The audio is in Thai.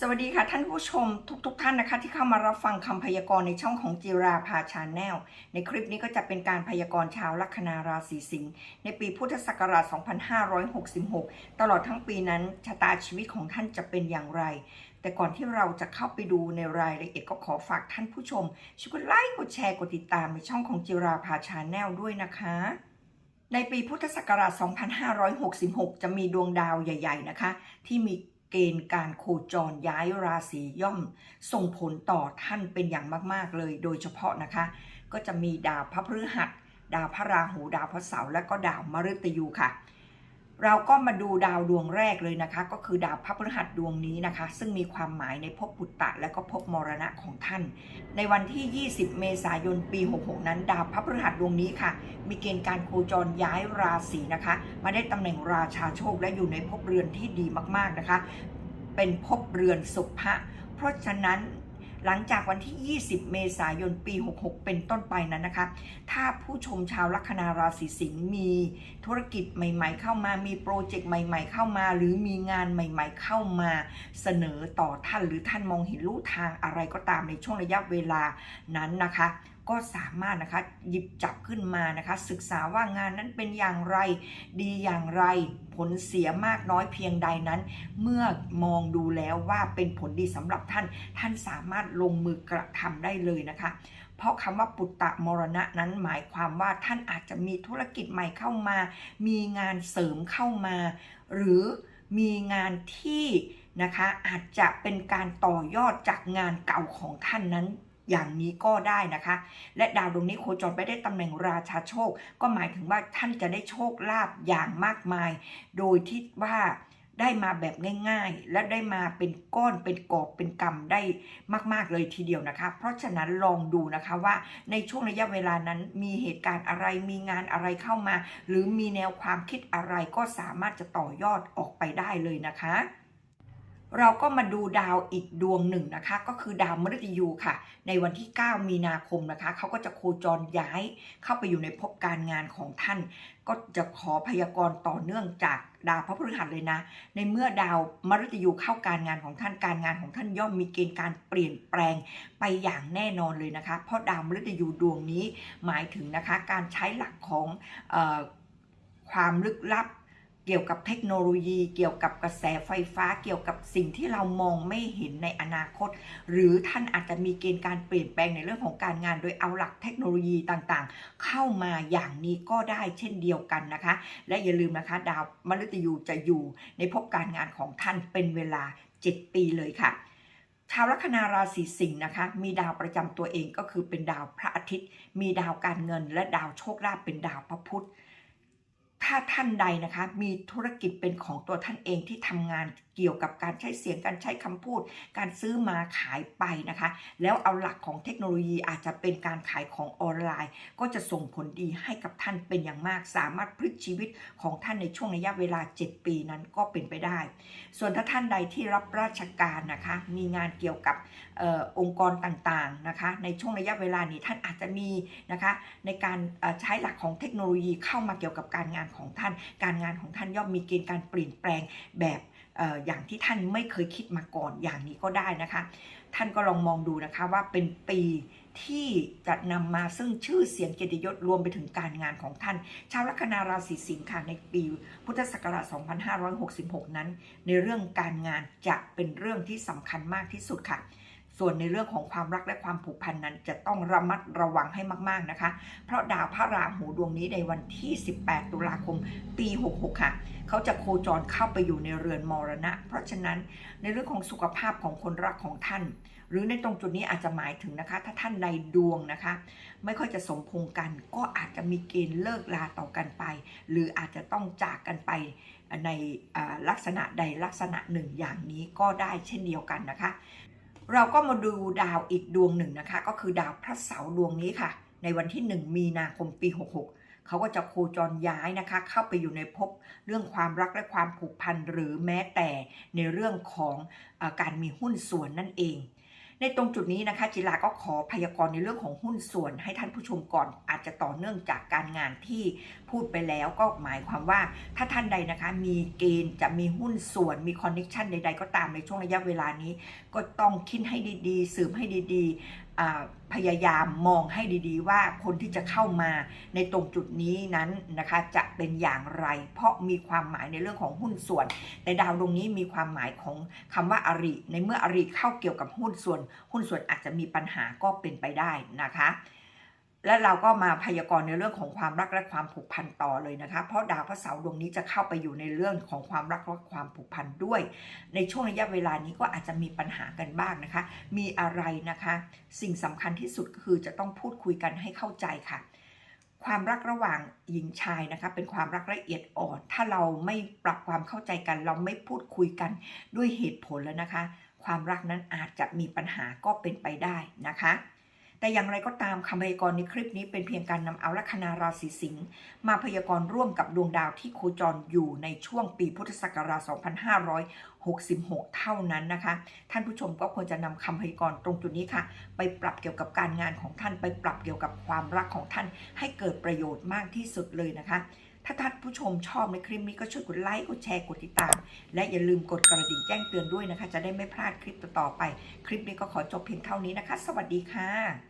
สวัสดีค่ะท่านผู้ชมทุกๆทท่านนะคะ ที่เข้ามารับฟังคำพยากรณ์ในช่องของจิราภาชาแนลในคลิปนี้ก็จะเป็นการพยากรณ์ชาวลัคนาราศีสิงห์ในปีพุทธศักราช 2566 ตลอดทั้งปีนั้นชะตาชีวิตของท่านจะเป็นอย่างไร แต่ก่อนที่เราจะเข้าไปดูในรายละเอียดก็ขอฝากท่านผู้ชมช่วยกดไลค์กดแชร์กดติดตามในช่องของจิราภาชาแนลด้วยนะคะในปีพุทธศักราช 2566 จะมีดวงดาวใหญ่ ๆ นะคะ ที่มี เกณฑ์การโคจรย้ายราศีย่อม ส่งผลต่อท่านเป็นอย่างมากๆเลย โดยเฉพาะนะคะ ก็จะมีดาวพระพฤหัส ดาวพระราหู ดาวพระเสาร์และก็ดาวมฤตยูค่ะ เราก็มาดูดาวดวงแรกเลยนะคะ ก็คือดาวพระพฤหัสดวงนี้นะคะ ซึ่งมีความหมายในภพปุตตะและก็ภพมรณะของท่าน ในวันที่ 20 เมษายนปี 66 นั้น ดาวพระพฤหัสดวงนี้ค่ะ มีเกณฑ์การโคจรย้ายราศีนะคะ มาได้ตำแหน่งราชาโชคและอยู่ในภพเรือนที่ดีมากๆนะคะ เป็นภพเรือนสุภะเพราะฉะนั้น หลังจากวันที่ 20 เมษายน ปี 66 เป็นต้นไปนั้นนะคะ ถ้าผู้ชมชาวลัคนาราศีสิงห์มีธุรกิจใหม่ ๆ เข้ามา มีโปรเจกต์ใหม่ ๆ เข้ามา หรือมีงานใหม่ ๆ เข้ามาเสนอต่อท่านหรือท่านมองเห็นลู่ทางอะไรก็ตามในช่วงระยะเวลานั้นนะคะ ก็สามารถนะคะหยิบจับขึ้นมานะคะ ศึกษาว่างานนั้นเป็นอย่างไร ดีอย่างไร ผลเสียมากน้อยเพียงใดนั้น เมื่อมองดูแล้วว่าเป็นผลดีสำหรับท่าน ท่านสามารถลงมือกระทำได้เลยนะคะเพราะคำว่าปุตตะมรณะนั้นหมายความว่าท่านอาจจะมีธุรกิจใหม่เข้ามา มีงานเสริมเข้ามา หรือมีงานที่นะคะอาจจะเป็นการต่อยอดจากงานเก่าของท่านนั้น อย่างนี้ก็ได้นะคะ และดาวดวงนี้โคจรไปได้ตำแหน่งราชาโชค ก็หมายถึงว่าท่านจะได้โชคลาภอย่างมากมาย โดยที่ว่าได้มาแบบง่าย ๆ และได้มาเป็นก้อนเป็นกอบเป็นกำได้มากๆเลยทีเดียวนะคะ เพราะฉะนั้นลองดูนะคะว่าในช่วงระยะเวลานั้นมีเหตุการณ์อะไรมีงานอะไรเข้ามา หรือมีแนวความคิดอะไรก็สามารถจะต่อยอดออกไปได้เลยนะคะ เราก็มาดูดาวอีกดวงหนึ่งนะคะ ก็คือดาวมฤตยูค่ะ ในวันที่ 9 มีนาคมนะคะเขาก็จะโคจรย้ายเข้าไปอยู่ในภพการงานของท่าน ก็จะขอพยากรณ์ต่อเนื่องจากดาวพระพฤหัสเลยนะ ในเมื่อดาวมฤตยูเข้าการงานของท่านการงานของท่านย่อมมีเกณฑ์การเปลี่ยนแปลงไปอย่างแน่นอนเลยนะคะ เพราะดาวมฤตยูดวงนี้หมายถึงนะคะการใช้หลักของออความลึกลับ เกี่ยวกับเทคโนโลยี เกี่ยวกับกระแสไฟฟ้า เกี่ยวกับสิ่งที่เรามองไม่เห็นในอนาคต หรือท่านอาจจะมีเกณฑ์การเปลี่ยนแปลงในเรื่องของการงาน โดยเอาหลักเทคโนโลยีต่างๆ เข้ามาอย่างนี้ก็ได้เช่นเดียวกันนะคะ และอย่าลืมนะคะ ดาวมฤตยูจะอยู่ในภพการงานของท่านเป็นเวลา 7 ปีเลยค่ะชาวลัคนาราศีสิงห์นะคะ มีดาวประจำตัวเองก็คือเป็นดาวพระอาทิตย์ มีดาวการเงิน และดาวโชคลาภเป็นดาวพระพุธ ถ้าท่านใดนะคะมีธุรกิจเป็นของตัวท่านเองที่ทำงานเกี่ยวกับการใช้เสียงการใช้คำพูด การซื้อมาขายไปนะคะ แล้วเอาหลักของเทคโนโลยีอาจจะเป็นการขายของออนไลน์ ก็จะส่งผลดีให้กับท่านเป็นอย่างมาก สามารถพลิกชีวิตของท่านในช่วงระยะเวลา 7 ปีนั้นก็เป็นไปได้ ส่วนถ้าท่านใดที่รับราชการนะคะ มีงานเกี่ยวกับออองค์กรต่างๆนะคะ ในช่วงระยะเวลานี้ท่านอาจจะมีนะคะในการใช้หลักของเทคโนโลยีเข้ามาเกี่ยวกับการงานของท่าน การงานของท่านย่อมมีเกณฑ์การเปลี่ยนแปลงแบบเอ่ออย่างที่ท่านไม่เคยคิดมาก่อนอย่างนี้ก็ได้นะคะ ท่านก็ลองมองดูนะคะว่าเป็นปีที่จะนำมาซึ่งชื่อเสียงเกียรติยศรวมไปถึงการงานของท่าน ชาวลัคนาราศีสิงค์ค่ะในปีพุทธศักราช 2566 นั้น ในเรื่องการงานจะเป็นเรื่องที่สำคัญมากที่สุดค่ะ ส่วนในเรื่องของความรักและความผูกพันนั้นจะต้องระมัดระวังให้มาก ๆนะคะ เพราะดาวพระราหูดวงนี้ในวันที่ 18 ตุลาคม ปี 66 ค่ะ เขาจะโคจรเข้าไปอยู่ในเรือนมรณะ เพราะฉะนั้นในเรื่องของสุขภาพของคนรักของท่าน หรือในตรงจุดนี้อาจจะหมายถึงนะคะ ถ้าท่านใดดวงนะคะ ไม่ค่อยจะสมพงกัน ก็อาจจะมีเกณฑ์เลิกลาต่อกันไป หรืออาจจะต้องจากกันไปในลักษณะใดลักษณะหนึ่งอย่างนี้ก็ได้เช่นเดียวกันนะคะ เราก็มาดูดาวอีกดวงหนึ่งนะคะ ก็คือดาวพระเสาร์ดวงนี้ค่ะ ในวันที่ 1 มีนาคมปี 66 เขาก็จะโคจรย้ายนะคะ เข้าไปอยู่ในภพเรื่องความรักและความผูกพันหรือแม้แต่ในเรื่องของออการมีหุ้นส่วนนั่นเอง ในตรงจุดนี้นะคะจิราก็ขอพยากรณ์ในเรื่องของหุ้นส่วนให้ท่านผู้ชมก่อน อาจจะต่อเนื่องจากการงานที่พูดไปแล้วก็หมายความว่า ถ้าท่านใดนะคะมีเกณฑ์จะมีหุ้นส่วนมีคอนเน็ชันใดๆก็ตามในช่วงระยะเวลานี้ ก็ต้องคิดให้ดีๆสืบให้ดีๆ พยายามมองให้ดีๆ ว่าคนที่จะเข้ามาในตรงจุดนี้นั้นนะคะจะเป็นอย่างไร เพราะมีความหมายในเรื่องของหุ้นส่วน แต่ดาวดวงนี้มีความหมายของคำว่าอริ ในเมื่ออริเข้าเกี่ยวกับหุ้นส่วน หุ้นส่วนอาจจะมีปัญหาก็เป็นไปได้นะคะ และเราก็มาพยากรณ์ในเรื่องของความรักและความผูกพันต่อเลยนะคะ เพราะดาวพระเสาร์ดวงนี้จะเข้าไปอยู่ในเรื่องของความรักและความผูกพันด้วย ในช่วงระยะเวลานี้ก็อาจจะมีปัญหากันบ้างนะคะ มีอะไรนะคะ สิ่งสำคัญที่สุดก็คือจะต้องพูดคุยกันให้เข้าใจค่ะ ความรักระหว่างหญิงชายนะคะ เป็นความรักละเอียดอ่อน ถ้าเราไม่ปรับความเข้าใจกัน เราไม่พูดคุยกันด้วยเหตุผลแล้วนะคะ ความรักนั้นอาจจะมีปัญหาก็เป็นไปได้นะคะ แต่อย่างไรก็ตามคำพยากรณ์ในคลิปนี้เป็นเพียงการนำเอาลัคนาราศีสิงห์มาพยากรณ์ร่วมกับดวงดาวที่โคจรอยู่ในช่วงปีพุทธศักราช 2566 เท่านั้นนะคะ ท่านผู้ชมก็ควรจะนำคำพยากรณ์ตรงจุดนี้ค่ะ ไปปรับเกี่ยวกับการงานของท่านไปปรับเกี่ยวกับความรักของท่าน ให้เกิดประโยชน์มากที่สุดเลยนะคะถ้าท่านผู้ชมชอบในคลิปนี้ก็ช่วยกดไลค์ กดแชร์ กดติดตาม และอย่าลืมกดกระดิ่งแจ้งเตือนด้วยนะคะ จะได้ไม่พลาดคลิปต่อๆไป คลิปนี้ก็ขอจบเพียงเท่านี้นะคะ สวัสดีค่ะ